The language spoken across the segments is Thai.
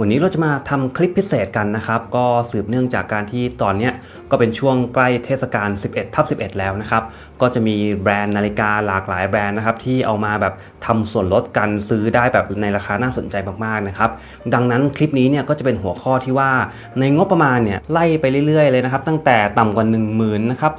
วันนี้เราจะมาทำคลิปพิเศษกันนะครับ ก็สืบเนื่องจากการที่ตอนนี้ก็เป็นช่วงใกล้เทศกาล 11ทับ11 แล้วนะครับ ก็จะมีแบรนด์นาฬิกาหลากหลายแบรนด์นะครับที่เอามาแบบทำส่วนลดกันซื้อได้แบบในราคาน่าสนใจมากๆนะครับ ดังนั้นคลิปนี้เนี่ยก็จะเป็นหัวข้อที่ว่าในงบประมาณเนี่ยไล่ไปเรื่อยๆเลยนะครับ ตั้งแต่ต่ำกว่า 1 0,000นะครับ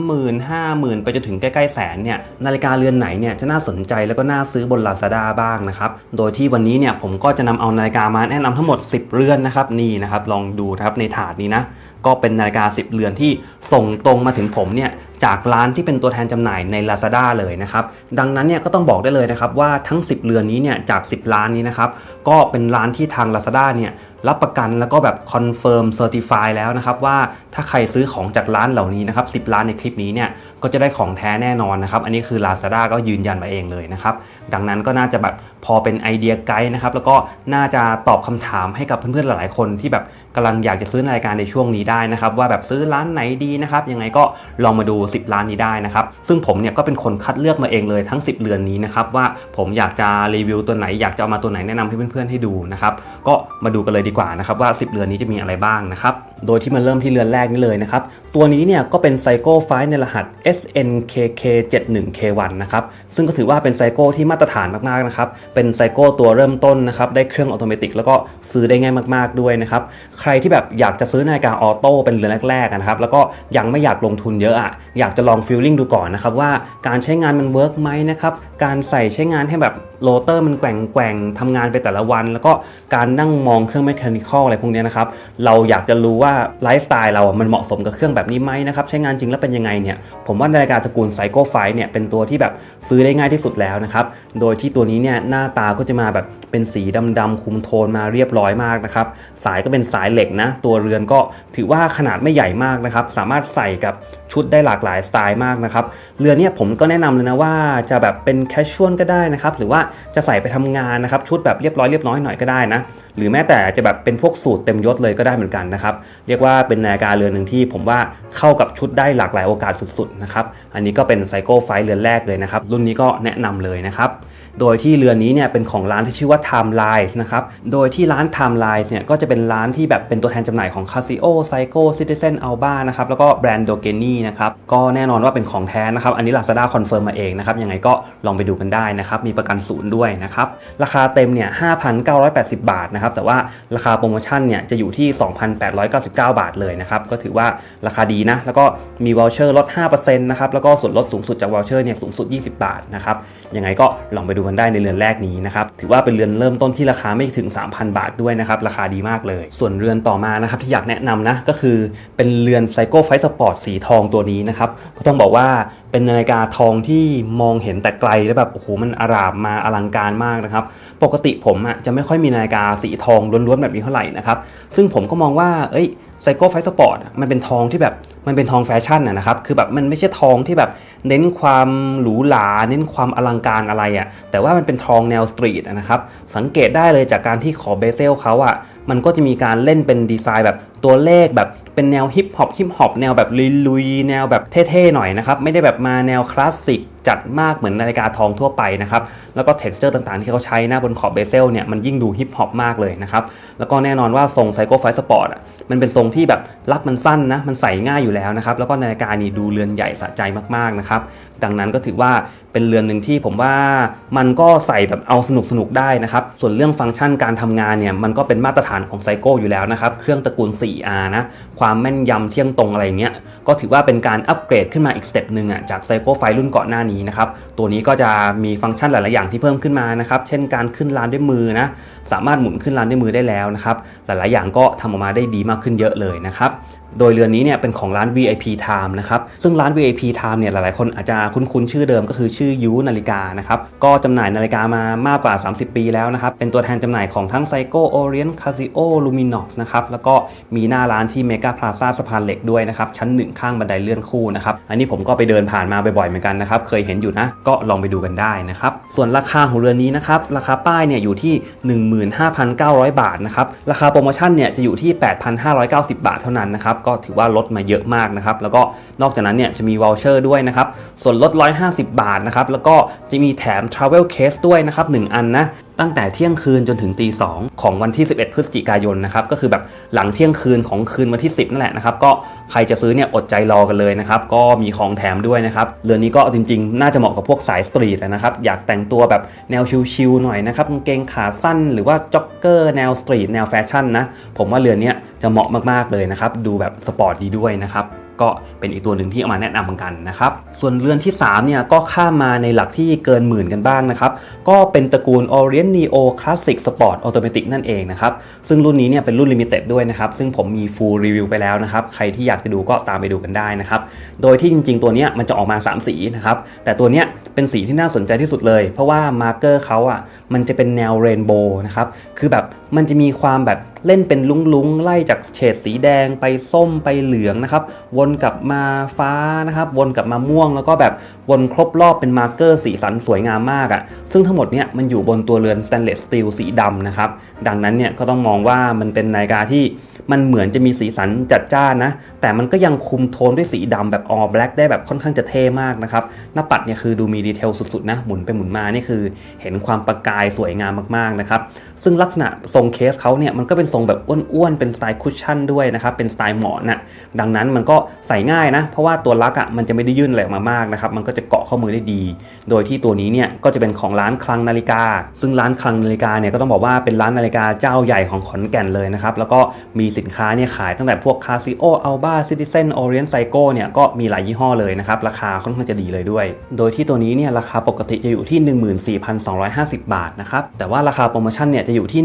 30,000 50,000ไปจนถึงใกล้ๆแสนเนี่ยนาฬิกาเรือนไหนเนี่ยจะน่าสนใจแล้วก็น่าซื้อบน Lazada บ้างนะครับ โดยที่วันนี้เนี่ยผมก็จะนำเอานาฬิกามาแนะนำทั้งหมด 10 เรือนนะครับนี่นะครับลองดูนะครับในถาดนี้นะ ก็เป็นนาฬิกา 10 เรือนที่ส่งตรงมาถึงผมเนี่ยจากร้านที่เป็นตัวแทนจำหน่ายใน Lazada เลยนะครับดังนั้นเนี่ยก็ต้องบอกได้เลยนะครับว่าทั้ง 10 เรือนนี้เนี่ยจาก 10ร้านนี้นะครับก็เป็นร้านที่ทาง Lazada เนี่ยรับประกันแล้วก็แบบคอนเฟิร์มเซอร์ติฟายแล้วนะครับว่าถ้าใครซื้อของจากร้านเหล่านี้นะครับ10ร้านในคลิปนี้เนี่ยก็จะได้ของแท้แน่นอนนะครับอันนี้คือ Lazada ก็ยืนยันมาเองเลยนะครับดังนั้นก็น่าจะแบบพอเป็นไอเดียไกด์นะครับแล้วก็น่าจะตอบคำถามให้กับเพื่อนๆหลายๆคนที่แบบ กำลังอยากจะซื้อนายการในช่วงนี้ได้นะครับว่าแบบซื้อร้านไหนดีนะครับยังไงก็ลองมาดู 10 ร้านนี้ได้นะครับซึ่งผมเนี่ยก็เป็นคนคัดเลือกมาเองเลยทั้ง 10 เรือนนี้นะครับว่าผมอยากจะรีวิวตัวไหนอยากจะเอามาตัวไหนแนะนำให้เพื่อนๆให้ดูนะครับก็มาดูกันเลยดีกว่านะครับว่า 10 เรือนนี้จะมีอะไรบ้างนะครับ โดยที่มันเริ่มที่เรือนแรกนี้เลยนะครับ ตัวนี้เนี่ยก็เป็นไซโก้ไฟในรหัส SNKK71K1 นะครับ ซึ่งก็ถือว่าเป็นไซโก้ที่มาตรฐานมากๆนะครับ เป็นไซโก้ตัวเริ่มต้นนะครับ ได้เครื่องออโตเมติกแล้วก็ซื้อได้ง่ายมากๆด้วยนะครับ ใครที่แบบอยากจะซื้อนาฬิกาออโต้เป็นเรือนแรกๆนะครับ แล้วก็ยังไม่อยากลงทุนเยอะอะ อยากจะลองฟีลลิ่งดูก่อนนะครับว่าการใช้งานมันเวิร์กไหมนะครับ การใส่ใช้งานให้แบบ โรเตอร์มันแกว่งแกว่งทำงานไปแต่ละวัน แล้วก็การนั่งมองเครื่องแมชชีนิคอลอะไรพวกเนี้ยนะครับ เราอยากจะรู้ว่าไลฟ์สไตล์เราอะมันเหมาะสมกับเครื่องแบบนี้ไหมนะครับ ใช้งานจริงแล้วเป็นยังไงเนี่ย ผมว่านาฬิกาตระกูลไซโกไฟเนี่ยเป็นตัวที่แบบซื้อได้ง่ายที่สุดแล้วนะครับ โดยที่ตัวนี้เนี่ยหน้าตาก็จะมาแบบเป็นสีดำๆคุมโทนมาเรียบร้อยมากนะครับสายก็เป็นสายเหล็กนะ ตัวเรือนก็ถือว่าขนาดไม่ใหญ่มากนะครับ สามารถใส่กับชุดได้หลากหลายสไตล์มากนะครับ เรือนเนี่ยผมก็แนะนำเลยนะว่าจะแบบเป็นแคชชวลก็ได้นะครับ หรือว่าจะใส่ไปทำงานนะครับชุดแบบเรียบร้อยเรียบน้อยหน่อยก็ได้นะหรือแม้แต่จะแบบเป็นพวกสูตรเต็มยศเลยก็ได้เหมือนกันนะครับเรียกว่าเป็นนาฬิกาเรือนหนึ่งที่ผมว่าเข้ากับชุดได้หลากหลายโอกาสสุดๆนะครับอันนี้ก็เป็นไซโก้ไฟเรือนแรกเลยนะครับรุ่นนี้ก็แนะนำเลยนะครับ โดยที่เรือนนี้เนี่ยเป็นของร้านที่ชื่อว่า Time Lines นะครับ โดยที่ร้าน Time Lines เนี่ยก็จะเป็นร้านที่แบบเป็นตัวแทนจำหน่ายของ Casio Seiko Citizen Alba นะครับ แล้วก็แบรนด์ Dogeni นะครับ ก็แน่นอนว่าเป็นของแท้นะครับ อันนี้ Lazada คอนเฟิร์มมาเองนะครับ ยังไงก็ลองไปดูกันได้นะครับ มีประกันศูนย์ด้วยนะครับ ราคาเต็มเนี่ย 5,980 บาทนะครับ แต่ว่าราคาโปรโมชั่นเนี่ยจะอยู่ที่ 2,899 บาทเลยนะครับ ก็ถือว่าราคาดีนะ แล้วก็มีวอลเชอร์ลด5%นะครับ แล้วก็ส่วนลดสูงสุดจากวอลเชอร์เนี่ยสูงสุด 20 บาทนะครับ ยังไงก็ลองไปดูกันได้ในเรือนแรกนี้นะครับถือว่าเป็นเรือนเริ่มต้นที่ราคาไม่ถึง 3,000 บาทด้วยนะครับราคาดีมากเลย ส่วนเรือนต่อมานะครับที่อยากแนะนำนะก็คือเป็นเรือนไซโก้ไฟสปอร์ตสีทองตัวนี้นะครับก็ต้องบอกว่าเป็นนาฬิกาทองที่มองเห็นแต่ไกลแล้วแบบโอ้โหมันอารามมาอลังการมากนะครับปกติผมอะจะไม่ค่อยมีนาฬิกาสีทองล้วนๆแบบนี้เท่าไหร่นะครับซึ่งผมก็มองว่าเอ้ย ไซโก้ไฟสปอร์ตมันเป็นทองที่แบบมันเป็นทองแฟชั่นนะครับ คือแบบมันไม่ใช่ทองที่แบบเน้นความหรูหรา เน้นความอลังการอะไรอะแต่ว่ามันเป็นทองแนวสตรีทนะครับ สังเกตได้เลยจากการที่ขอเบเซลเขาอะมันก็จะมีการเล่นเป็นดีไซน์แบบตัวเลขแบบเป็นแนวฮิปฮอปฮิปฮอปแนวแบบลุยๆ แนวแบบเท่ๆ หน่อยนะครับ ไม่ได้แบบมาแนวคลาสสิก จัดมากเหมือนนาฬิกาทองทั่วไปนะครับ แล้วก็เท็กซ์เจอร์ต่างๆ ที่เขาใช้หน้าบนขอบเบเซลเนี่ยมันยิ่งดูฮิปฮอปมากเลยนะครับ แล้วก็แน่นอนว่าทรงไซโคไฟสปอร์ตอะมันเป็นทรงที่แบบรับมันสั้นนะ มันใส่ง่ายอยู่แล้วนะครับ แล้วก็นาฬิกานี่ดูเรือนใหญ่สะใจมากๆนะครับ ดังนั้นก็ถือว่า เป็นเรือนหนึ่งที่ผมว่ามันก็ใส่แบบเอาสนุกสนุกได้นะครับ ส่วนเรื่องฟังก์ชันการทำงานเนี่ยมันก็เป็นมาตรฐานของไซโก้อยู่แล้วนะครับ เครื่องตระกูล 4R นะ ความแม่นยำเที่ยงตรงอะไรเงี้ย ก็ถือว่าเป็นการอัปเกรดขึ้นมาอีกสเต็ปหนึ่งอะจากไซโก้ไฟรุ่นก่อนหน้านี้นะครับ ตัวนี้ก็จะมีฟังก์ชันหลาย ๆ อย่างที่เพิ่มขึ้นมานะครับ เช่นการขึ้นลานด้วยมือนะ สามารถหมุนขึ้นลานด้วยมือได้แล้วนะครับ หลาย ๆ อย่างก็ทำออกมาได้ดีมากขึ้นเยอะเลยนะครับ โดยเรือนนี้เนี่ยเป็นของร้าน VIP Time นะครับ ซึ่งร้าน VIP Time เนี่ยหลายๆ คนอาจจะคุ้นๆ ชื่อเดิมก็คือชื่อยูนาฬิกานะครับ ก็จำหน่ายนาฬิกามามากกว่า 30 ปีแล้วนะครับ เป็นตัวแทนจำหน่ายของทั้ง Seiko Orient Casio Luminox นะครับ แล้วก็มีหน้าร้านที่ Mega Plaza สะพานเหล็กด้วยนะครับ ชั้นหนึ่งข้างบันไดเลื่อนคู่นะครับ อันนี้ผมก็ไปเดินผ่านมาบ่อยๆ เหมือนกันนะครับ เคยเห็นอยู่นะ ก็ลองไปดูกันได้นะครับ ส่วนราคาของเรือนนี้นะครับ ราคาป้ายเนี่ยอยู่ที่ 15,900 บาทนะครับ ราคาโปรโมชั่นเนี่ยจะอยู่ที่ 8,590 บาทเท่านั้นนะครับก็ถือว่าลดมาเยอะมากนะครับแล้วก็นอกจากนั้นเนี่ยจะมีวอลเชอร์ด้วยนะครับส่วนลด 150 บาทนะครับนะครับแล้วก็จะมีแถม Travel Case ด้วยนะครับหนึ่งอันนะตั้งแต่เที่ยงคืนจนถึงตีสองของวันที่ 11 พฤศจิกายนนะครับก็คือแบบหลังเที่ยงคืนของคืนวันที่ 10 นั่นแหละนะครับก็ใครจะซื้อเนี่ยอดใจรอกันเลยนะครับก็มีของแถมด้วยนะครับเรือนนี้ก็จริงๆ น่าจะเหมาะกับพวกสายสตรีทนะครับอยากแต่งตัวแบบแนวชิลๆหน่อยนะครับกางเกงขาสั้นหรือว่าจ็อกเกอร์แนวสตรีทแนวแฟชั่นนะผมว่าเรือนนี้จะเหมาะมากๆเลยนะครับดูแบบสปอร์ตดีด้วยนะครับก็เป็นอีกตัวหนึ่งที่เอามาแนะนำเหมือนกันนะครับ ส่วนเรือนที่3เนี่ยก็ข้ามมาในหลักที่เกินหมื่นกันบ้างนะครับ ก็เป็นตระกูล Orient Neo Classic Sport Automatic นั่นเองนะครับ ซึ่งรุ่นนี้เนี่ยเป็นรุ่น Limited ด้วยนะครับ ซึ่งผมมี full review ไปแล้วนะครับ ใครที่อยากจะดูก็ตามไปดูกันได้นะครับ โดยที่จริง ๆ ตัวเนี้ยมันจะออกมา 3 สีนะครับ แต่ตัวเนี้ยเป็นสีที่น่าสนใจที่สุดเลย เพราะว่ามาร์เกอร์เขาอะมันจะเป็นแนวเรนโบว์นะครับ คือแบบมันจะมีความแบบ เล่นเป็นลุ้งๆไล่จากเฉดสีแดงไปส้มไปเหลืองนะครับ วนกลับมาฟ้านะครับ วนกลับมาม่วง แล้วก็แบบวนครบรอบเป็นมาร์เกอร์สีสันสวยงามมากอะ่ะ ซึ่งทั้งหมดเนี่ยมันอยู่บนตัวเรือนสแตนเลสสตีลสีดำนะครับ ดังนั้นเนี่ยก็ต้องมองว่ามันเป็นนาฬิกาที่ มันเหมือนจะมีสีสันจัดจ้านนะ แต่มันก็ยังคุมโทนด้วยสีดำแบบ all black ได้แบบค่อนข้างจะเท่มากนะครับ หน้าปัดเนี่ยคือดูมีดีเทลสุดๆนะ หมุนไปหมุนมานี่คือเห็นความประกายสวยงามมากๆนะครับ ซึ่งลักษณะทรงเคสเขาเนี่ยมันก็เป็นทรงแบบอ้วนๆ เป็นสไตล์คุชชั่นด้วยนะครับ เป็นสไตล์หมอนน่ะ ดังนั้นมันก็ใส่ง่ายนะ เพราะว่าตัวลักอะมันจะไม่ได้ยื่นอะไรออกมามากนะครับ มันก็จะเกาะข้อมือได้ดี โดยที่ตัวนี้เนี่ยก็จะเป็นของร้านคลังนาฬิกา ซึ่งร้านคลังนาฬิกาเนี่ยก็ต้องบอกว่าเป็นร้านนาฬิกาเจ้าใหญ่ของขอนแก่นเลยนะครับ แล้วก็มีสินค้าเนี่ยขายตั้งแต่พวก Casio Alba Citizen Orient Seiko เนี่ยก็มีหลายยี่ห้อเลยนะครับ ราคาค่อนข้างจะดีเลยด้วย โดยที่ตัวนี้เนี่ยราคาปกติจะอยู่ที่ 14,250 บาทนะครับ แต่ว่าราคาโปรโมชั่นเนี่ยจะอยู่ที่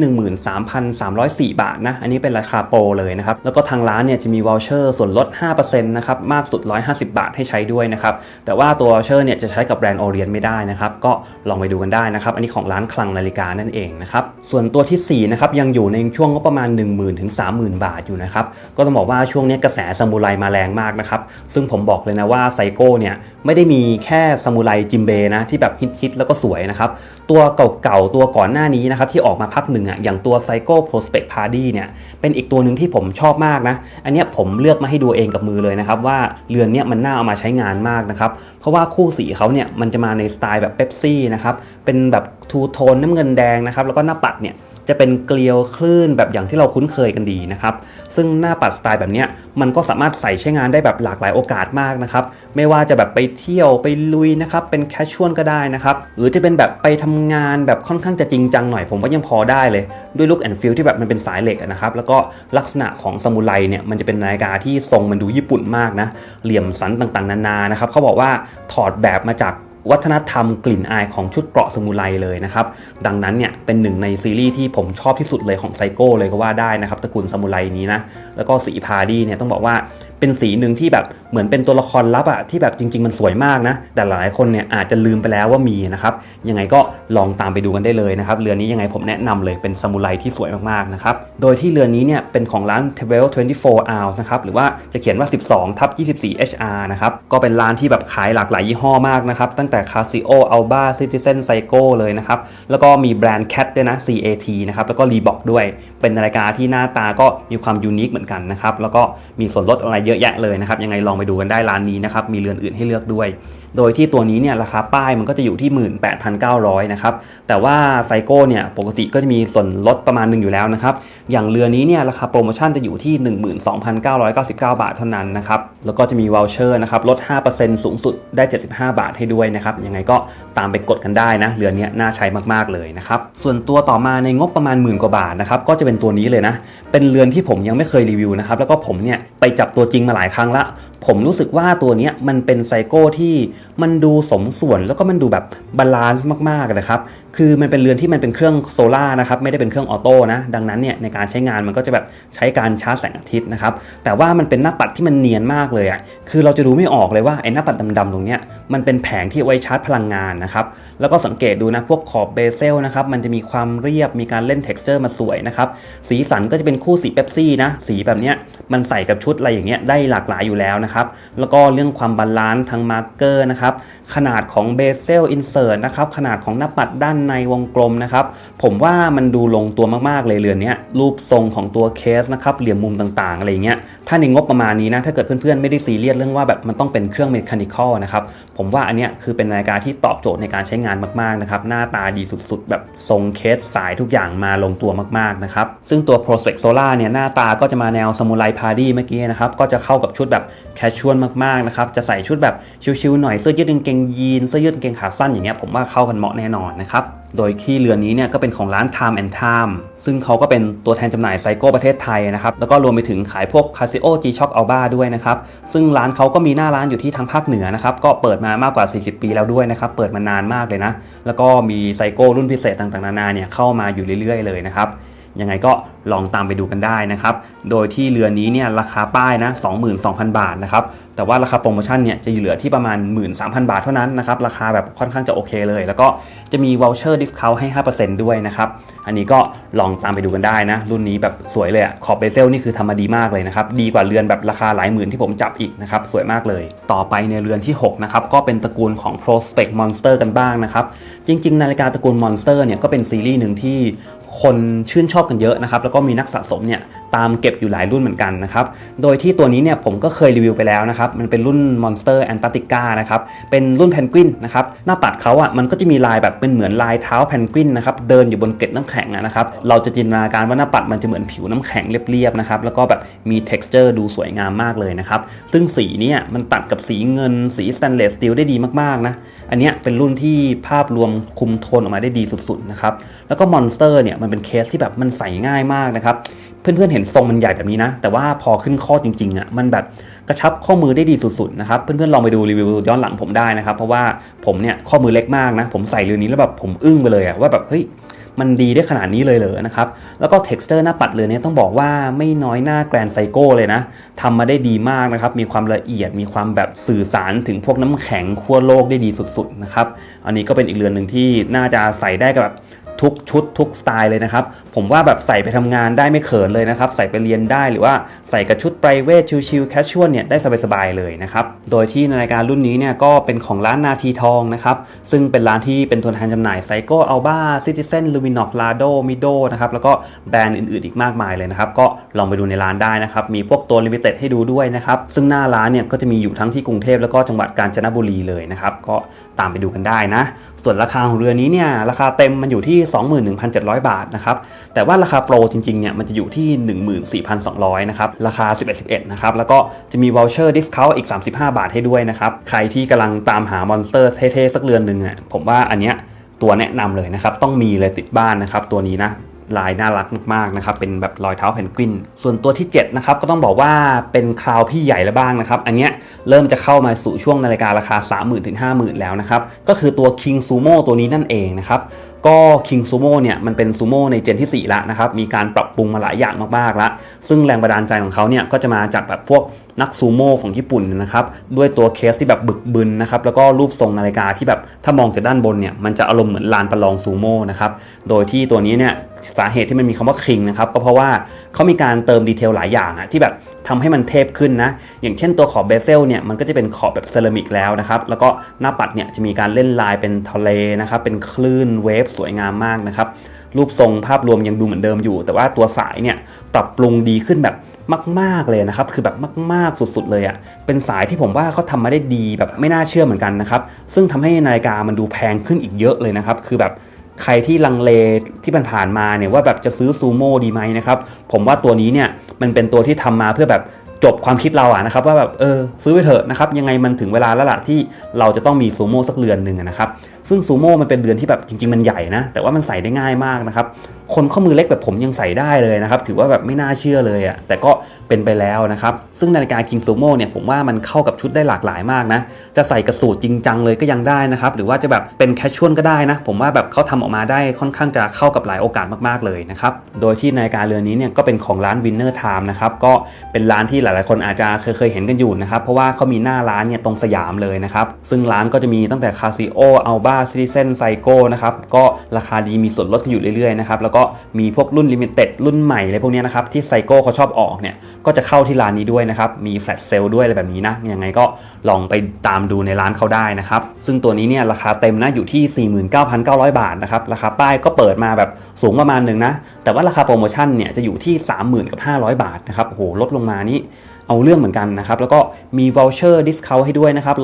13,304 บาทนะ อันนี้เป็นราคาโปรเลยนะครับ แล้วก็ทางร้านเนี่ยจะมีวอลเชอร์ส่วนลด 5%นะครับ มากสุด 150 บาทให้ใช้ด้วยนะครับ แต่ว่าตัววอลเชอร์เนี่ยจะใช้กับแบรนด์โอเรียนไม่ได้นะครับ ก็ลองไปดูกันได้นะครับ อันนี้ของร้านคลังนาฬิกานั่นเองนะครับ ส่วนตัวทีสี่4นะครับยังอยู่ในช่วงก็ประมาณ 10,000 ถึง 30,000บาทอยู่นะครับ ก็ต้องบอกว่าช่วงนี้กระแสซามูไรมาแรงมากนะครับ ซึ่งผมบอกเลยนะว่าไซโก้เนี่ยไม่ได้มีแค่ซามูไรจิมเบนะที่แบบฮิตๆแล้วก็สวยนะครับ ตัวเก่าๆตัวก่อนหน้านี้นะครับที่ออกมาพักหนึ่งอะอย่างตัว Psycho Prospect Party เนี่ยเป็นอีกตัวหนึ่งที่ผมชอบมากนะ อันเนี้ยผมเลือกมาให้ดูเองกับมือเลยนะครับว่าเรือนเนี้ยมันน่าเอามาใช้งานมากนะครับเพราะว่าคู่สีเขาเนี่ยมันจะมาในสไตล์แบบเ e ปซี่นะครับเป็นแบบทูโทนน้ำเงินแดงนะครับแล้วก็หน้าปัดเนี่ย จะเป็นเกลียวคลื่นแบบอย่างที่เราคุ้นเคยกันดีนะครับ ซึ่งหน้าปัดสไตล์แบบนี้มันก็สามารถใส่ใช้งานได้แบบหลากหลายโอกาสมากนะครับ ไม่ว่าจะแบบไปเที่ยวไปลุยนะครับ เป็นแคชชวลก็ได้นะครับ หรือจะเป็นแบบไปทำงานแบบค่อนข้างจะจริงจังหน่อยผมว่ายังพอได้เลย ด้วยลุคแอนฟิลที่แบบมันเป็นสายเหล็กนะครับ แล้วก็ลักษณะของซามูไรเนี่ยมันจะเป็นนาฬิกาที่ทรงมันดูญี่ปุ่นมากนะ เหลี่ยมสันต่างๆ นานานะครับเขาบอกว่าถอดแบบมาจาก วัฒนธรรมกลิ่นอายของชุดเกราะสมุไรเลยนะครับ ดังนั้นเนี่ยเป็นหนึ่งในซีรีส์ที่ผมชอบที่สุดเลยของไซโก้เลยก็ว่าได้นะครับตระกูลสมุไรนี้นะแล้วก็สีพาดีเนี่ยต้องบอกว่า เป็นสีหนึ่งที่แบบเหมือนเป็นตัวละครลับอะที่แบบจริง ๆ มันสวยมากนะ แต่หลายคนเนี่ยอาจจะลืมไปแล้วว่ามีนะครับ ยังไงก็ลองตามไปดูกันได้เลยนะครับ เรือนนี้ยังไงผมแนะนำเลยเป็นซามูไรที่สวยมากๆนะครับ โดยที่เรือนนี้เนี่ยเป็นของร้าน t w e l 24 hours นะครับหรือว่าจะเขียนว่า 12ทับ24 HR นะครับก็เป็นร้านที่แบบขายหลากหลายยี่ห้อมากนะครับตั้งแต่ Casio Alba Citizen Seiko เลยนะครับแล้วก็มีแบรนด์ Cat ด้วยนะ CAT นะครับแล้วก็ Reebok ด้วย เป็นนาฬิกาที่หน้าตาก็มีความยูนิคเหมือนกันนะครับแล้วก็มีส่วนลดอะไรเยอะแยะเลยนะครับยังไงลองไปดูกันได้ร้านนี้นะครับมีเรือนอื่นให้เลือกด้วยโดยที่ตัวนี้เนี่ยราคาป้ายมันก็จะอยู่ที่ 18,900นะครับ แต่ว่าไซโก้เนี่ยปกติก็จะมีส่วนลดประมาณหนึ่งอยู่แล้วนะครับ อย่างเรือนนี้เนี่ยราคาโปรโมชั่นจะอยู่ที่ 12,999 บาทเท่านั้นนะครับ แล้วก็จะมีวอลเชอร์นะครับลด 5%สูงสุดได้ 75 บาทให้ด้วยนะครับ ยังไงก็ตามไปกดกันได้นะเรือนนี้น่าใช้มากๆเลยนะครับ ส่วนตัวต่อมาในงบประมาณหมื่นกว่าบาทนะครับก็จะเป็นตัวนี้เลยนะ เป็นเรือนที่ผมยังไม่เคยรีวิวนะครับ แล้วก็ผมเนี่ยไปจับตัวจริงมาหลายครั้งละผมรู้สึกว่าตัวนี้มันเป็นไซโก้ที่มันดูสมส่วนแล้วก็มันดูแบบบาลานซ์มากๆนะครับ คือมันเป็นเรือนที่มันเป็นเครื่องโซล่านะครับ ไม่ได้เป็นเครื่องออโต้นะ ดังนั้นเนี่ยในการใช้งานมันก็จะแบบใช้การชาร์จแสงอาทิตย์นะครับ แต่ว่ามันเป็นหน้าปัดที่มันเนียนมากเลยอะ่ะ คือเราจะดูไม่ออกเลยว่าไอ้หน้าปัดดำๆตรงเนี้ยมันเป็นแผงที่ไว้ชาร์จพลังงานนะครับ แล้วก็สังเกตดูนะพวกขอบเบเซลนะครับ มันจะมีความเรียบ มีการเล่น t e x t อร์มาสวยนะครับ สีสันก็จะเป็นคู่สีเป๊ปซี่นะ สีแบบเนี้ยมันใส่กับชุดอะไรอย่างเงี้ยได้หลากหลายอยู่แล้วนะครับ แล้วก็เรื่องความบาลานซ์ทางมาร์กเกอร์นะครับ ขนาดของเบเซลอินเสิร์ตนะครับ ขนาดของหน้าปัดด้านในวงกลมนะครับ ผมว่ามันดูลงตัวมากๆเลยเรือนนี้รูปทรงของตัวเคสนะครับ เหลี่ยมมุมต่างๆ อะไรเงี้ย ถ้าในงบประมาณนี้นะถ้าเกิดเพื่อนๆไม่ได้ซีเรียสเรื่องว่าแบบมันต้องเป็นเครื่องเมคานิคอลนะครับผมว่าอันเนี้ยคือเป็นนาฬิกาที่ตอบโจทย์ในการใช้งานมากๆนะครับหน้าตาดีสุดๆ แบบทรงเคสสายทุกอย่างมาลงตัวมากๆนะครับซึ่งตัว Prospect Solar เนี่ยหน้าตาก็จะมาแนวซามูไรพาร์ดี้เมื่อกี้นะครับก็จะเข้ากับชุดแบบแคชชวลมากๆนะครับจะใส่ชุดแบบชิลๆหน่อยเสื้อยืดกางเกงยีนเสื้อยืดกางเกงขาสั้นอย่างเงี้ยผมว่าเข้ากันเหมาะแน่นอนนะครับ โดยที่เรือนนี้เนี่ยก็เป็นของร้าน Time and Time ซึ่งเขาก็เป็นตัวแทนจำหน่ายไซโก้ประเทศไทยนะครับ แล้วก็รวมไปถึงขายพวก Casio G-Shock Alba ด้วยนะครับ ซึ่งร้านเขาก็มีหน้าร้านอยู่ที่ทางภาคเหนือนะครับ ก็เปิดมามากกว่า 40 ปีแล้วด้วยนะครับ เปิดมานานมากเลยนะ แล้วก็มีไซโก้รุ่นพิเศษต่างๆ นานาเนี่ยเข้ามาอยู่เรื่อยๆ เลยนะครับ ยังไงก็ลองตามไปดูกันได้นะครับ โดยที่เรือนนี้เนี่ยราคาป้ายนะ 22,000 บาทนะครับ แต่ว่าราคาโปรโมชั่นเนี่ยจะอยู่เหลือที่ประมาณ 13,000 บาทเท่านั้นนะครับ ราคาแบบค่อนข้างจะโอเคเลย แล้วก็จะมี voucher discount ให้ 5%ด้วยนะครับ อันนี้ก็ลองตามไปดูกันได้นะ รุ่นนี้แบบสวยเลยอะขอบเบเซลนี่คือทำมาดีมากเลยนะครับ ดีกว่าเรือนแบบราคาหลายหมื่นที่ผมจับอีกนะครับ สวยมากเลย ต่อไปในเรือนที่ 6 นะครับ ก็เป็นตระกูลของ Prospect Monster กันบ้างนะครับ จริง ๆ นาฬิกาตระกูล Monster เนี่ยก็เป็นซีรีส์หนึ่งที่คนชื่นชอบกันเยอะนะครับแล้วก็มีนักสะสมเนี่ย ตามเก็บอยู่หลายรุ่นเหมือนกันนะครับ โดยที่ตัวนี้เนี่ยผมก็เคยรีวิวไปแล้วนะครับ มันเป็นรุ่น Monster Antarctica นะครับ เป็นรุ่นแพนกวินนะครับ หน้าปัดเขาอะมันก็จะมีลายแบบเป็นเหมือนลายเท้าแพนกวินนะครับ เดินอยู่บนเกล็ดน้ำแข็งอะนะครับ เราจะจินตนาการว่าหน้าปัดมันจะเหมือนผิวน้ำแข็งเรียบๆนะครับ แล้วก็แบบมี texture ดูสวยงามมากเลยนะครับ ซึ่งสีเนี่ยมันตัดกับสีเงินสี stainless steel ได้ดีมากๆนะ อันเนี้ยเป็นรุ่นที่ภาพรวมคุมโทนออกมาได้ดีสุดๆนะครับ แล้วก็ Monster เนี่ยมันเป็นเคสที่แบบมันใส่ง่ายมากนะครับ พื่อนๆเห็นทรงมันใหญ่แบบนี้นะ แต่ว่าพอขึ้นข้อจริงๆอะมันแบบกระชับข้อมือได้ดีสุดๆนะครับเพื่อนๆลองไปดูรีวิวย้อนหลังผมได้นะครับ เพราะว่าผมเนี่ยข้อมือเล็กมากนะ ผมใส่เรือนนี้แล้วแบบผมอึ้งไปเลยอะว่าแบบเฮ้ยมันดีได้ขนาดนี้เลยเหรอนะครับ แล้วก็ texture หน้าปัดเรือนนี้ต้องบอกว่าไม่น้อยหน้าแกรนไซโก้เลยนะทำมาได้ดีมากนะครับ มีความละเอียด มีความแบบสื่อสารถึงพวกน้ำแข็งขั้วโลกได้ดีสุดๆนะครับ อันนี้ก็เป็นอีกเรือนหนึ่งที่น่าจะใส่ได้กับแบบทุกชุดทุกสไตล์เลยนะครับผมว่าแบบใส่ไปทำงานได้ไม่เขินเลยนะครับ ใส่ไปเรียนได้หรือว่าใส่กับชุด p r i v a t ชิลๆ casual เนี่ยได้สบายๆเลยนะครับ โดยที่นาฬิการุ่นนี้เนี่ยก็เป็นของร้านนาทีทองนะครับ ซึ่งเป็นร้านที่เป็นตัวแทนจำหน่ายไซโก้อัลบาซิติเซนลูมินอกลาโดมิโดนะครับแล้วก็แบรนด์อื่นๆอีกมากมายเลยนะครับ ก็ลองไปดูในร้านได้นะครับ มีพวกตัวลิมิเต็ดให้ดูด้วยนะครับ ซึ่งหน้าร้านเนี่ยก็จะมีอยู่ทั้งที่กรุงเทพแล้วก็จังหวัดกาญจนบุรีเลยนะครับก็ตามไปดูกันได้นะ ส่วนราคาของเรือนี้เนี่ยราคาเต็มมันอยู่ที่ 21,700 บาทนะครับแต่ว่าราคาโปรจริงๆเนี่ยมันจะอยู่ที่ 14,200นะครับราคา 11 11นะครับแล้วก็จะมี voucher discount อีก 35 บาทให้ด้วยนะครับใครที่กำลังตามหามอนสเตอร์เท่ๆสักเรือนหนึ่งอะผมว่าอันเนี้ยตัวแนะนำเลยนะครับต้องมีเลยติดบ้านนะครับตัวนี้นะลายน่ารักมากๆนะครับเป็นแบบรอยเท้าเพนกวิน ส่วนตัวที่7นะครับก็ต้องบอกว่าเป็นคราวพี่ใหญ่แล้วบ้างนะครับ อันเนี้ยเริ่มจะเข้ามาสู่ช่วงนาฬิการาคา 30,000ถึง50,000 แล้วนะครับ ก็คือตัว King Sumo ตัวนี้นั่นเองนะครับ ก็ King Sumo เนี่ยมันเป็นซูโม่ในเจนที่ 4 ละนะครับ มีการปรับปรุงมาหลายอย่างมากๆละซึ่งแรงบันดาลใจของเขาเนี่ยก็จะมาจากแบบพวก นักซูโม่ของญี่ปุ่นนะครับด้วยตัวเคสที่แบบบึกบึนนะครับแล้วก็รูปทรงนาฬิกาที่แบบถ้ามองจากด้านบนเนี่ยมันจะอารมณ์เหมือนลานประลองซูโม่นะครับโดยที่ตัวนี้เนี่ยสาเหตุที่มันมีคำว่า King นะครับก็เพราะว่าเขามีการเติมดีเทลหลายอย่างอะที่แบบทำให้มันเทพขึ้นนะ อย่างเช่นตัวขอบเบเซลเนี่ยมันก็จะเป็นขอบแบบเซรามิกแล้วนะครับแล้วก็หน้าปัดเนี่ยจะมีการเล่นลายเป็นทะเลนะครับเป็นคลื่นเวฟสวยงามมากนะครับรูปทรงภาพรวมยังดูเหมือนเดิมอยู่ แต่ว่าตัวสายเนี่ยปรับปรุงดีขึ้นแบบ มาก ๆเลยนะครับ คือแบบมาก ๆ สุด ๆ เลยอะ่ะ เป็นสายที่ผมว่าเขาทำมาได้ดีแบบไม่น่าเชื่อเหมือนกันนะครับ ซึ่งทำให้นาฬิกามันดูแพงขึ้นอีกเยอะเลยนะครับ คือแบบใครที่ลังเลที่มันผ่านมาเนี่ยว่าแบบจะซื้อซูโม่ดีไหมนะครับ ผมว่าตัวนี้เนี่ยมันเป็นตัวที่ทำมาเพื่อแบบจบความคิดเราอะนะครับว่าแบบเออซื้อไปเถอะนะครับยังไงมันถึงเวลาแล้วล่ะที่เราจะต้องมีซูโม่สักเรือนหนึ่งนะครับ ซึ่งซูโม่มันเป็นเรือนที่แบบจริง ๆ มันใหญ่นะ แต่ว่ามันใส่ได้ง่ายมากนะครับ คนข้อมือเล็กแบบผมยังใส่ได้เลยนะครับ ถือว่าแบบไม่น่าเชื่อเลยอะแต่ก็เป็นไปแล้วนะครับ ซึ่งนาฬิกา King Sumo เนี่ยผมว่ามันเข้ากับชุดได้หลากหลายมากนะ จะใส่กระสูทจริงจังเลยก็ยังได้นะครับ หรือว่าจะแบบเป็นแคชชวลก็ได้นะ ผมว่าแบบเขาทำออกมาได้ค่อนข้างจะเข้ากับหลายโอกาสมากๆเลยนะครับ โดยที่นาฬิกาเรือนนี้เนี่ยก็เป็นของร้าน Winner Time นะครับ ก็เป็นร้านที่หลายๆคนอาจจะเคยเคยเห็นกันอยู่นะครับ เพราะว่าเขามีหน้าร้านเนี่ยตรงสยามเลยนะครับ ซึ่งร้านก็จะมีตั้งแต่ Casio Alba Citizen Psycho นะครับก็ราคาดีมีส่วนลดกันอยู่เรื่อยๆนะครับแล้วก็มีพวกรุ่น Limited รุ่นใหม่อะไรพวกนี้นะครับที่ Psycho เขาชอบออกเนี่ยก็จะเข้าที่ร้านนี้ด้วยนะครับมีแฟลชเซลด้วยอะไรแบบนี้นะยังไงก็ลองไปตามดูในร้านเขาได้นะครับซึ่งตัวนี้เนี่ยราคาเต็มนะอยู่ที่ 49,900 บาทนะครับราคาป้ายก็เปิดมาแบบสูงประมาณหนึ่งนะแต่ว่าราคาโปรโมชั่นเนี่ยจะอยู่ที่ 30,000กับ500 บาทนะครับโอ้โหลดลงมานี่ เอาเรื่องเหมือนกันนะครับ แล้วก็มี voucher discount ให้ด้วยนะครับ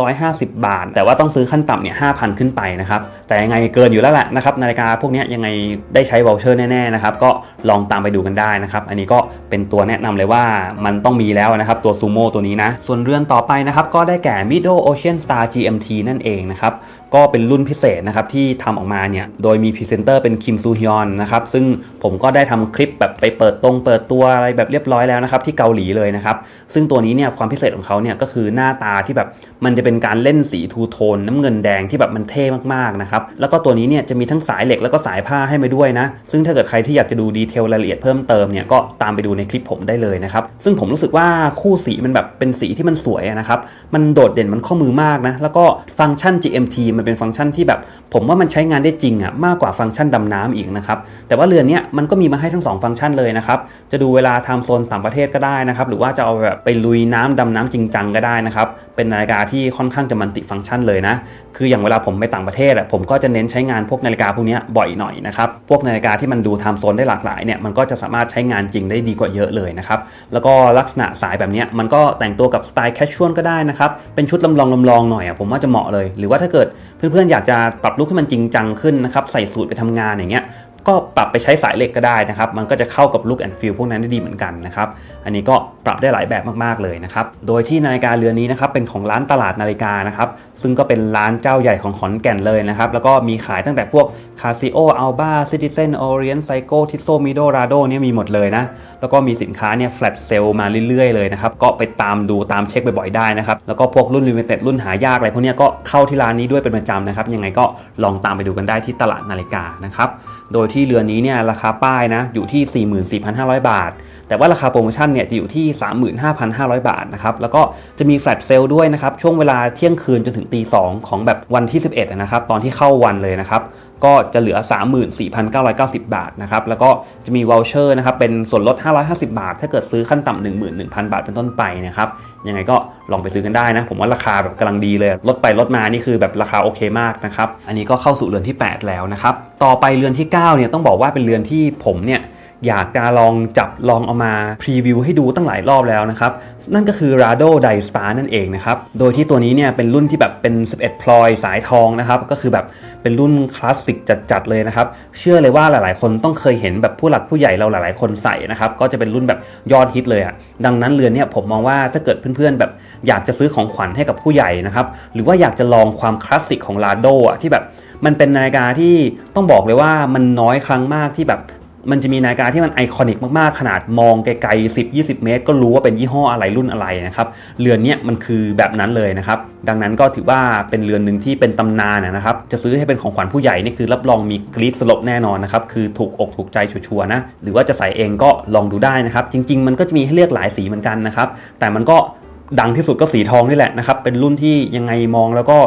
150 บาท แต่ว่าต้องซื้อขั้นต่ำเนี่ย5,000 ขึ้นไปนะครับ แต่ยังไงเกินอยู่แล้วแหละนะครับ นาฬิกาพวกนี้ยังไงได้ใช้ voucher แน่ๆนะครับ ก็ลองตามไปดูกันได้นะครับ อันนี้ก็เป็นตัวแนะนำเลยว่ามันต้องมีแล้วนะครับ ตัว Sumo ตัวนี้นะ ส่วนเรือนต่อไปนะครับ ก็ได้แก่ Middle Ocean Star GMT นั่นเองนะครับ ก็เป็นรุ่นพิเศษนะครับที่ทำออกมาเนี่ยโดยมีพรีเซนเตอร์เป็นคิมซูฮยอนนะครับซึ่งผมก็ได้ทำคลิปแบบไปเปิดตรงเปิดตัวอะไรแบบเรียบร้อยแล้วนะครับที่เกาหลีเลยนะครับซึ่งตัวนี้เนี่ยความพิเศษของเขาเนี่ยก็คือหน้าตาที่แบบมันจะเป็นการเล่นสีทูโทนน้ำเงินแดงที่แบบมันเท่มากๆนะครับแล้วก็ตัวนี้เนี่ยจะมีทั้งสายเหล็กแล้วก็สายผ้าให้มาด้วยนะซึ่งถ้าเกิดใครที่อยากจะดูดีเทลรายละเอียดเพิ่มเติมเนี่ยก็ตามไปดูในคลิปผมได้เลยนะครับซึ่งผมรู้สึกว่าคู่สีมันแบบเป็นสีที่มันสวยนะครับมันโดดเด่นมันข้อมือมากนะแล้วก็ฟังก์ชัน GMT มันเป็นฟังก์ชันที่แบบ ผมว่ามันใช้งานได้จริงอะมากกว่าฟังก์ชันดำน้ำอีกนะครับแต่ว่าเรือนเนี้ยมันก็มีมาให้ทั้ง 2 ฟังก์ชันเลยนะครับจะดูเวลาไทม์โซนต่างประเทศก็ได้นะครับหรือว่าจะเอาแบบไปลุยน้ำดำน้ำจริงจังก็ได้นะครับเป็นนาฬิกาที่ค่อนข้างจะมันติฟังก์ชันเลยนะคืออย่างเวลาผมไปต่างประเทศอะผมก็จะเน้นใช้งานพวกนาฬิกาพวกนี้บ่อยหน่อยนะครับพวกนาฬิกาที่มันดูไทม์โซนได้หลากหลายเนี่ยมันก็จะสามารถใช้งานจริงได้ดีกว่าเยอะเลยนะครับแล้วก็ลักษณะสายแบบนี้มันก็แต่งตัวกับสไตล์แคชชวลก็ได้นะครับเป็นชุดลำลองลำลองหน่อยอะผมว่าจะเหมาะเลย หรือว่าถ้าเกิดเพื่อนๆอยากจะปรับลุคให้มันจริงจังขึ้นนะครับใส่สูทไปทำงานอย่างเงี้ย ก็ปรับไปใช้สายเหล็กก็ได้นะครับ มันก็จะเข้ากับลุคแอนด์ฟิลพวกนั้นได้ดีเหมือนกันนะครับ อันนี้ก็ปรับได้หลายแบบมากๆเลยนะครับ โดยที่นาฬิกาเรือนนี้นะครับเป็นของร้านตลาดนาฬิกานะครับ ซึ่งก็เป็นร้านเจ้าใหญ่ของขอนแก่นเลยนะครับ แล้วก็มีขายตั้งแต่พวก Casio Alba Citizen Orient Seiko Tissot Mido Rado เนี่ยมีหมดเลยนะ แล้วก็มีสินค้าเนี่ยแฟลตเซลมาเรื่อยๆเลยนะครับ ก็ไปตามดูตามเช็คบ่อยๆได้นะครับ แล้วก็พวกรุ่น Limited รุ่นหายากอะไรพวกนี้ก็เข้าที่ร้านนี้ด้วยเป็นประจำนะครับ ยังไงก็ลองตามไปดูกันได้ที่ตลาดนาฬิกานะครับโดยที่เรือนี้เนี่ยราคาป้ายนะอยู่ที่ 44,500 บาท แต่ว่าราคาโปรโมชั่นเนี่ยจะอยู่ที่ 35,500 บาทนะครับแล้วก็จะมีแฟลตเซลด้วยนะครับช่วงเวลาเที่ยงคืนจนถึงตี2ของแบบวันที่ 11อะนะครับตอนที่เข้าวันเลยนะครับก็จะเหลือ 34,990 บาทนะครับแล้วก็จะมีวอลเชอร์นะครับเป็นส่วนลด 550 บาท ถ้าเกิดซื้อขั้นต่ำ11,000 บาทเป็นต้นไปนะครับยังไงก็ลองไปซื้อกันได้นะ ผมว่าราคาแบบกำลังดีเลย ลดไปลดมานี่คือแบบราคาโอเคมากนะครับ อันนี้ก็เข้าสู่เรือนที่ 8 แล้วนะครับ ต่อไปเรือนที่ 9เนี่ยต้องบอกว่าเป็นเรือนที่ผมเนี่ย อยากจะลองจับลองเอามาพรีวิวให้ดูตั้งหลายรอบแล้วนะครับ นั่นก็คือ Rado d i Star นั่นเองนะครับ โดยที่ตัวนี้เนี่ยเป็นรุ่นที่แบบเป็น 11 พลอยสายทองนะครับ ก็คือแบบเป็นรุ่นคลาสสิกจัดๆเลยนะครับ เชื่อเลยว่าหลายๆ คนต้องเคยเห็นแบบผู้หลักผู้ใหญ่เราหลายๆ คนใส่นะครับ ก็จะเป็นรุ่นแบบยอดฮิตเลยอะ่ะ ดังนั้นเรือนเนี่ยผมมองว่าถ้าเกิดเพื่อนๆแบบอยากจะซื้อของขวัญให้กับผู้ใหญ่นะครับหรือว่าอยากจะลองความคลาสสิกของ Rado อะที่แบบมันเป็นนาฬิกาที่ต้องบอกเลยว่ามันน้อยครั้งมากที่แบบ มันจะมีนาฬิกาที่มันไอคอนิกมากๆ ขนาดมองไกลๆ 10 20 เมตร ก็รู้ว่าเป็นยี่ห้ออะไรรุ่นอะไรนะครับเรือนนี้มันคือแบบนั้นเลยนะครับ ดังนั้นก็ถือว่าเป็นเรือนหนึ่งที่เป็นตำนานนะครับ จะซื้อให้เป็นของขวัญผู้ใหญ่นี่คือรับรองมีกรี๊ดสลบแน่นอนนะครับ คือถูกอกถูกใจชัวร์ๆนะ หรือว่าจะใส่เองก็ลองดูได้นะครับ จริง ๆ มันก็จะมีให้เลือกหลายสีเหมือนกันนะครับ แต่มันก็ดังที่สุดก็สีทองนี่แหละนะครับ เป็นรุ่นที่ยังไงมองแล้วก็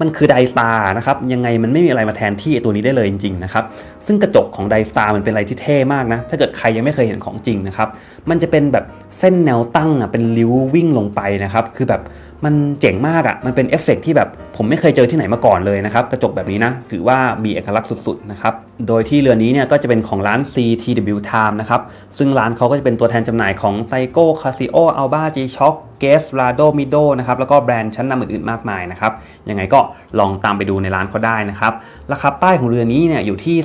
มันคือไดสตาร์นะครับยังไงมันไม่มีอะไรมาแทนที่ตัวนี้ได้เลยจริงๆนะครับซึ่งกระจกของไดสตาร์มันเป็นอะไรที่เท่มากนะถ้าเกิดใครยังไม่เคยเห็นของจริงนะครับมันจะเป็นแบบเส้นแนวตั้งอะเป็นริ้ววิ่งลงไปนะครับคือแบบมันเจ๋งมากอะ มันเป็นเอฟเฟกต์ที่แบบผมไม่เคยเจอที่ไหนมาก่อนเลยนะครับ กระจกแบบนี้นะ ถือว่ามีเอกลักษณ์สุดๆนะครับ โดยที่เรือนนี้เนี่ยก็จะเป็นของร้าน CTW Time นะครับ ซึ่งร้านเขาก็จะเป็นตัวแทนจำหน่ายของ Seiko Casio Alba G-Shock Guess Rado Mido นะครับ แล้วก็แบรนด์ชั้นนำอื่นๆมากมายนะครับ ยังไงก็ลองตามไปดูในร้านเขาได้นะครับ ราคาป้ายของเรือนนี้เนี่ยอยู่ที่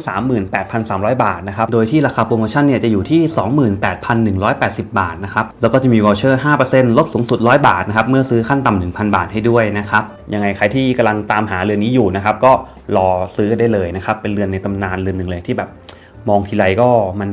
38,300 บาทนะครับ โดยที่ราคาโปรโมชั่นเนี่ยจะอยู่ที่ 28,180 บาทนะครับ แล้วก็จะมีวอลเชอร์ 5%ลดสูงสุด 100 บาทนะครับ เมื่อซื้อขั้นต่ำ1,000 บาทให้ด้วยนะครับยังไงใครที่กำลังตามหาเรือนนี้อยู่นะครับก็รอซื้อได้เลยนะครับเป็นเรือนในตำนานเรือนหนึ่งเลยที่แบบมองทีไรก็มัน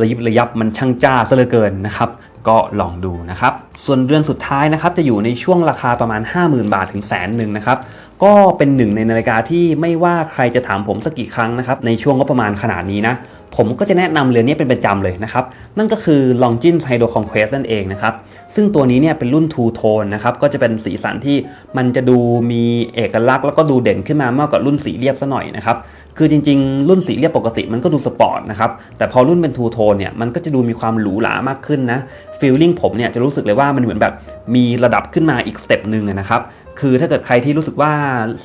ระยิบระยับมันช่างจ้าซะเหลือเกินนะครับก็ลองดูนะครับ ส่วนเรือนสุดท้ายนะครับจะอยู่ในช่วงราคาประมาณ 50,000 บาทถึงแสนหนึ่งนะครับก็เป็นหนึ่งในนาฬิกาที่ไม่ว่าใครจะถามผมสักกี่ครั้งนะครับในช่วงก็ประมาณขนาดนี้นะ ผมก็จะแนะนำเรือนนี้เป็นประจำเลยนะครับ นั่นก็คือ Longines Hydro Conquest นั่นเองนะครับ ซึ่งตัวนี้เนี่ยเป็นรุ่น Two Tone นะครับ ก็จะเป็นสีสันที่มันจะดูมีเอกลักษณ์แล้วก็ดูเด่นขึ้นมามากกว่ารุ่นสีเรียบซะหน่อยนะครับ คือจริงๆ รุ่นสีเรียบปกติมันก็ดูสปอร์ตนะครับ แต่พอรุ่นเป็นทูโทนเนี่ย มันก็จะดูมีความหรูหรามากขึ้นนะฟีลลิ่งผมเนี่ยจะรู้สึกเลยว่ามันเหมือนแบบมีระดับขึ้นมาอีกสเต็ปหนึ่งนะครับ คือถ้าเกิดใครที่รู้สึกว่า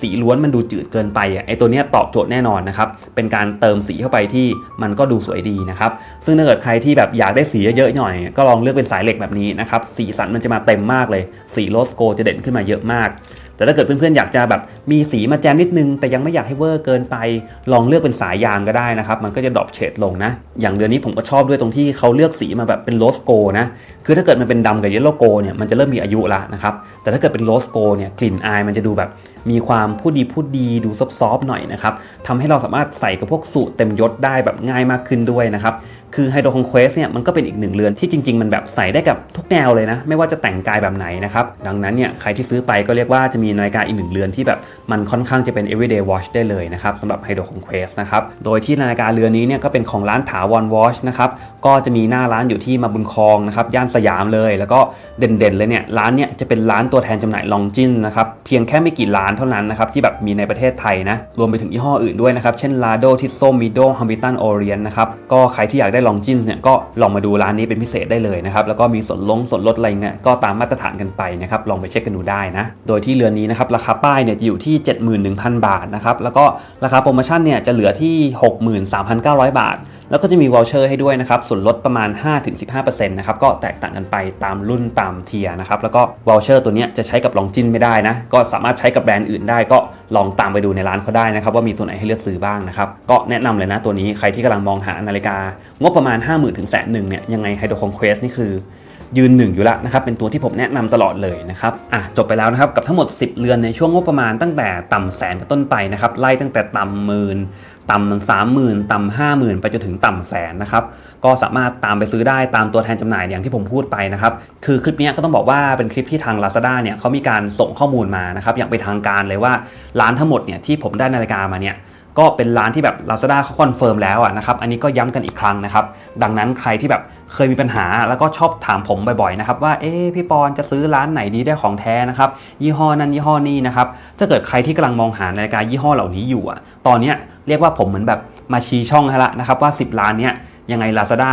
สีล้วนมันดูจืดเกินไปอะไอตัวเนี้ยตอบโจทย์แน่นอนนะครับ เป็นการเติมสีเข้าไปที่มันก็ดูสวยดีนะครับ ซึ่งถ้าเกิดใครที่แบบอยากได้สีเยอะๆหน่อย ก็ลองเลือกเป็นสายเหล็กแบบนี้นะครับ สีสันมันจะมาเต็มมากเลย สีโรสโกจะเด่นขึ้นมาเยอะมาก แต่ถ้าเกิดเพื่อนๆอยากจะแบบมีสีมาแจมนิดนึง แต่ยังไม่อยากให้เวอร์เกินไป ลองเลือกเป็นสายยางก็ได้นะครับ มันก็จะดรอปเฉดลงนะ อย่างเดือนนี้ผมก็ชอบด้วยตรงที่เขาเลือกสีมาแบบเป็นโรสโกนะ คือถ้าเกิดมันเป็นดำกับเยลโลโกเนี่ย มันจะเริ่มมีอายุละนะครับ แต่ถ้าเกิดเป็นโรสโกเนี่ย กลิ่นอายมันจะดูแบบ มีความพูดดีพูดดีดูซอฟๆหน่อยนะครับทำให้เราสามารถใส่กับพวกสูตรเต็มยศได้แบบง่ายมากขึ้นด้วยนะครับคือ Hydro Conquest เนี่ยมันก็เป็นอีกหนึ่งเรือนที่จริง ๆ มันแบบใส่ได้กับทุกแนวเลยนะ ไม่ว่าจะแต่งกายแบบไหนนะครับดังนั้นเนี่ยใครที่ซื้อไปก็เรียกว่าจะมีนาฬิกาอีกหนึ่งเรือนที่แบบมันค่อนข้างจะเป็น everyday watch ได้เลยนะครับสำหรับ Hydro Conquest นะครับโดยที่นาฬิกาเรือนนี้เนี่ยก็เป็นของร้านถาวร watch นะครับก็จะมีหน้าร้านอยู่ที่มาบุญครองนะครับย่านสยามเลย แล้วก็เด่นๆเลยเนี่ยร้านเนี่ยจะเป็นร้านตัวแทนจำหน่ายลองจินนะครับเพียงแค่ไม่กี่ร้านเท่านั้นนะครับที่แบบมีในประเทศไทยนะรวมไปถึงยี่ห้ออื่นด้วยนะครับเช่น Lado Tissot Mido Hamilton Orient นะครับก็ใครที่อยากได้ลองจินเนี่ยก็ลองมาดูร้านนี้เป็นพิเศษได้เลยนะครับแล้วก็มีส่วนลงส่วนลดอะไรเงี้ยก็ตามมาตรฐานกันไปนะครับลองไปเช็คกันดูได้นะโดยที่เรือนนี้นะครับราคาป้ายเนี่ยอยู่ที่ 71,000 บาทนะครับแล้วก็ราคาโปรโมชั่นเนี่ยจะเหลือที่ 63,900 บาท แล้วก็จะมีวอลเชอร์ให้ด้วยนะครับ ส่วนลดประมาณ 5-15%นะครับ ก็แตกต่างกันไปตามรุ่นตามเทียนะครับ แล้วก็วอลเชอร์ตัวนี้จะใช้กับลองจินไม่ได้นะ ก็สามารถใช้กับแบรนด์อื่นได้ ก็ลองตามไปดูในร้านเขาได้นะครับ ว่ามีตัวไหนให้เลือกซื้อบ้างนะครับ ก็แนะนำเลยนะตัวนี้ใครที่กำลังมองหานาฬิกางบประมาณ 5 0,000ถึงแสนหนึ่งเนี่ยยังไงไฮโดรคอนเควสนี่คือ ยืนหนึ่งอยู่แล้วนะครับเป็นตัวที่ผมแนะนำตลอดเลยนะครับอะจบไปแล้วนะครับกับทั้งหมด 10 เรือนในช่วงงบประมาณตั้งแต่ต่ำแสนเป็นต้นไปนะครับไล่ตั้งแต่ต่ำหมื่นต่ำสามหมื่นต่ำห้าหมื่นไปจนถึงต่ำแสนนะครับก็สามารถตามไปซื้อได้ตามตัวแทนจำหน่ายอย่างที่ผมพูดไปนะครับคือคลิปนี้ก็ต้องบอกว่าเป็นคลิปที่ทาง Lazada เนี่ยเขามีการส่งข้อมูลมานะครับอย่างเป็นทางการเลยว่าร้านทั้งหมดเนี่ยที่ผมได้นาฬิกามาเนี่ย ก็เป็นร้านที่แบบ Lazada เขาคอนเฟิร์มแล้วอะนะครับ อันนี้ก็ย้ำกันอีกครั้งนะครับ ดังนั้นใครที่แบบเคยมีปัญหาแล้วก็ชอบถามผมบ่อยๆนะครับว่าเอ๊พี่ปอนจะซื้อร้านไหนดีได้ของแท้นะครับ ยี่ห้อนั้นยี่ห้อนี้นะครับถ้าเกิดใครที่กำลังมองหานาฬิกายี่ห้อเหล่านี้อยู่อะตอนเนี้ยเรียกว่าผมเหมือนแบบมาชี้ช่องให้ละนะครับว่า 10 ร้านเนี้ยยังไง Lazada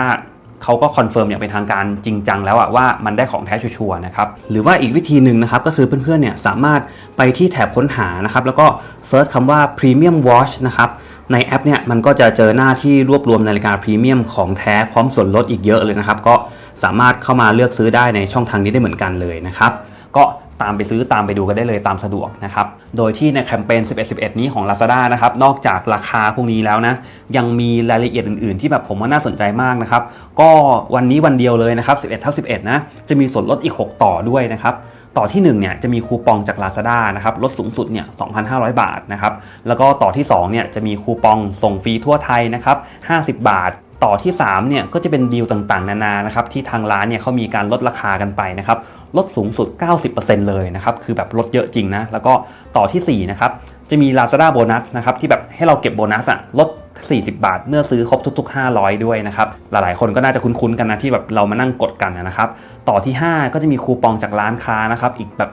เขาก็คอนเฟิร์มอย่างเป็นทางการจริงจังแล้วอะว่ามันได้ของแท้ชัวร์นะครับหรือว่าอีกวิธีหนึ่งนะครับก็คือเพื่อนๆเนี่ยสามารถไปที่แถบค้นหานะครับแล้วก็เซิร์ชคำว่า Premium Watch นะครับในแอปเนี่ยมันก็จะเจอหน้าที่รวบรวมนาฬิกาพรีเมียมของแท้พร้อมส่วนลดอีกเยอะเลยนะครับ ก็สามารถเข้ามาเลือกซื้อได้ในช่องทางนี้ได้เหมือนกันเลยนะครับ ก็ ตามไปซื้อตามไปดูกันได้เลยตามสะดวกนะครับ โดยที่ในแคมเปญ 11-11 นี้ของ Lazada นะครับ นอกจากราคาพวกนี้แล้วนะ ยังมีรายละเอียดอื่นๆ ที่แบบผมว่าน่าสนใจมากนะครับ ก็วันนี้วันเดียวเลยนะครับ 11 เท่า 11 นะ จะมีส่วนลดอีก 6 ต่อด้วยนะครับ ต่อที่ 1 เนี่ย จะมีคูปองจาก Lazada นะครับ ลดสูงสุด เนี่ย 2,500 บาทนะครับ แล้วก็ต่อที่ 2 เนี่ย จะมีคูปองส่งฟรีทั่วไทยนะครับ 50 บาท ต่อที่3เนี่ยก็จะเป็นดีลต่างๆ นานานะครับที่ทางร้านเนี่ยเขามีการลดราคากันไปนะครับลดสูงสุด 90%เลยนะครับคือแบบลดเยอะจริงนะแล้วก็ต่อที่4นะครับจะมี Lazada โบนัสนะครับที่แบบให้เราเก็บโบนัสอะลด40 บาท เมื่อซื้อครบทุก ๆ 500 ด้วยนะครับ หลายๆ คนก็น่าจะคุ้นๆ กันนะที่แบบเรามานั่งกดกันนะครับ ต่อที่ 5 ก็จะมีคูปองจากร้านค้านะครับ อีกแบบ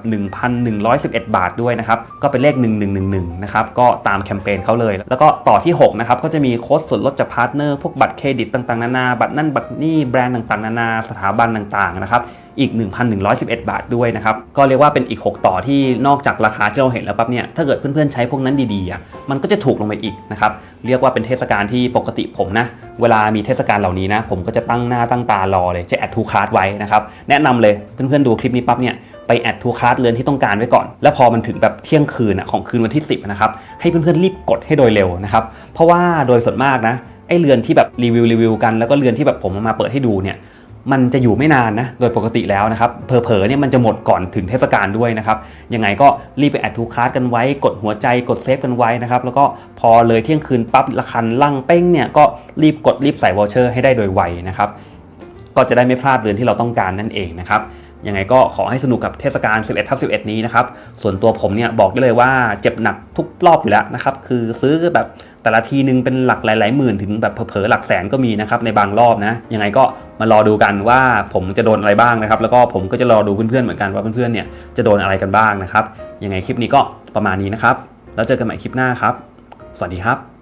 1,111 บาทด้วยนะครับ ก็เป็นเลข 1111 นะครับ ก็ตามแคมเปญเขาเลย แล้วก็ต่อที่ 6 นะครับ ก็จะมีโค้ดส่วนลดจากพาร์ทเนอร์ พวกบัตรเครดิตต่าง ๆ นานา บัตรนั่นบัตรนี่ แบรนด์ต่าง ๆ นานา สถาบันต่าง ๆ นะครับอีก 1,111 บาทด้วยนะครับ ก็เรียกว่าเป็นอีก 6 ต่อที่นอกจากราคาที่เราเห็นแล้วปั๊บเนี่ย ถ้าเกิดเพื่อนๆใช้พวกนั้นดีๆ มันก็จะถูกลงไปอีกนะครับ เรียกว่าเป็นเทศกาลที่ปกติผมนะ เวลามีเทศกาลเหล่านี้นะ ผมก็จะตั้งหน้าตั้งตารอเลยจะแอดทูคาร์ดไว้นะครับ แนะนำเลยเพื่อนๆดูคลิปนี้ปั๊บเนี่ยไปแอดทูคาร์ดเรือนที่ต้องการไว้ก่อน แล้วพอมันถึงแบบเที่ยงคืนของคืนวันที่ 10นะครับให้เพื่อนๆรีบกดให้โดยเร็วนะครับเพราะว่าโดยส่วนมากนะไอเรือนที่แบบรีวิวรีวิวกันแล้วก็เรือนที่แบบผมมาเปิดให้ดูเนี่ย มันจะอยู่ไม่นานนะโดยปกติแล้วนะครับเผลอๆเนี่ยมันจะหมดก่อนถึงเทศกาลด้วยนะครับยังไงก็รีบไปแอดทูคาร์ดกันไว้ กดหัวใจกดเซฟกันไว้นะครับแล้วก็พอเลยเที่ยงคืนปั๊บละคันลั่งเป้งเนี่ยก็รีบกดรีบใส่วอลเชอร์ให้ได้โดยไวนะครับก็จะได้ไม่พลาดเรือนที่เราต้องการนั่นเองนะครับยังไงก็ขอให้สนุกกับเทศกาล 11ทับ11 นี้นะครับ ส่วนตัวผมเนี่ยบอกได้เลยว่าเจ็บหนักทุกรอบอยู่แล้วนะครับ คือซื้อแบบ แต่ละทีนึงเป็นหลักหลายๆหมื่นถึงแบบเผลอๆหลักแสนก็มีนะครับในบางรอบนะ ยังไงก็มารอดูกันว่าผมจะโดนอะไรบ้างนะครับ แล้วก็ผมก็จะรอดูเพื่อนๆเหมือนกันว่าเพื่อนๆเนี่ยจะโดนอะไรกันบ้างนะครับ ยังไงคลิปนี้ก็ประมาณนี้นะครับ แล้วเจอกันใหม่คลิปหน้าครับ สวัสดีครับ